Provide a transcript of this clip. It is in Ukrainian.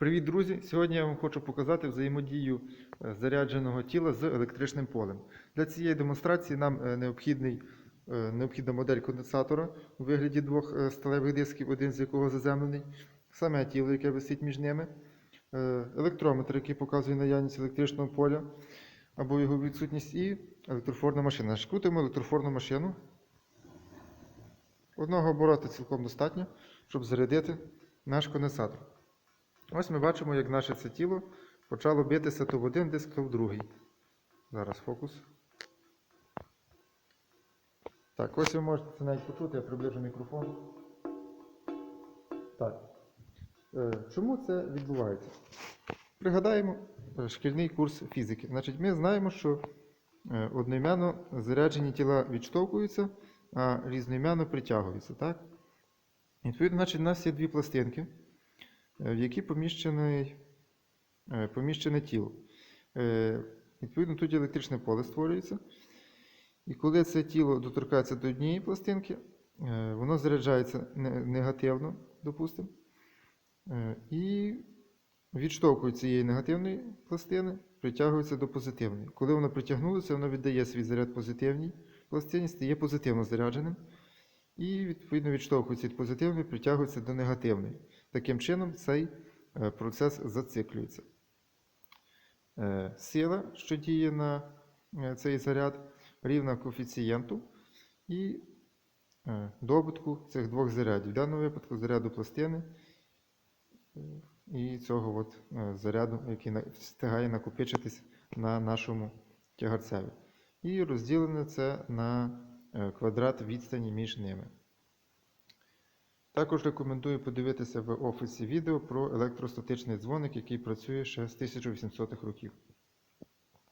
Привіт, друзі! Сьогодні я вам хочу показати взаємодію е, зарядженого тіла з електричним полем. Для цієї демонстрації нам е, необхідний, е, необхідна модель конденсатора у вигляді двох сталевих дисків, один з якого заземлений, саме тіло, яке висить між ними, електрометр, який показує наявність електричного поля або його відсутність, і електрофорна машина. Крутимо електрофорну машину. Одного оборота цілком достатньо, щоб зарядити наш конденсатор. Ось ми бачимо, як наше це тіло почало битися то в один диск, то в другий. Зараз фокус. Так, ось ви можете це навіть почути, я приближу мікрофон. Так. Е, Чому це відбувається? Пригадаємо е, шкільний курс фізики. Значить, ми знаємо, що е, одноім'яно заряджені тіла відштовхуються, а різноім'яно притягуються. Так? Відповідно, значить, у нас є дві пластинки в які поміщене, е, поміщене тіло. Е, Відповідно, тут електричне поле створюється. І коли це тіло доторкається до однієї пластинки, е, воно заряджається негативно, допустимо, і відштовхує цієї негативної пластини, притягується до позитивної. Коли воно притягнулося, воно віддає свій заряд позитивній пластині, стає позитивно зарядженим. І, відповідно, відштовхується від позитивної, притягується до негативної. Таким чином, цей е, процес зациклюється. Е, Сила, що діє на е, цей заряд, рівна коефіцієнту і добутку цих двох зарядів. В даному випадку заряду пластини і цього от заряду, який встигає накопичитись на нашому тягарцеві. І розділене це на квадрат відстані між ними. Також рекомендую подивитися в офісі відео про електростатичний дзвоник, який працює ще з 1800-х років.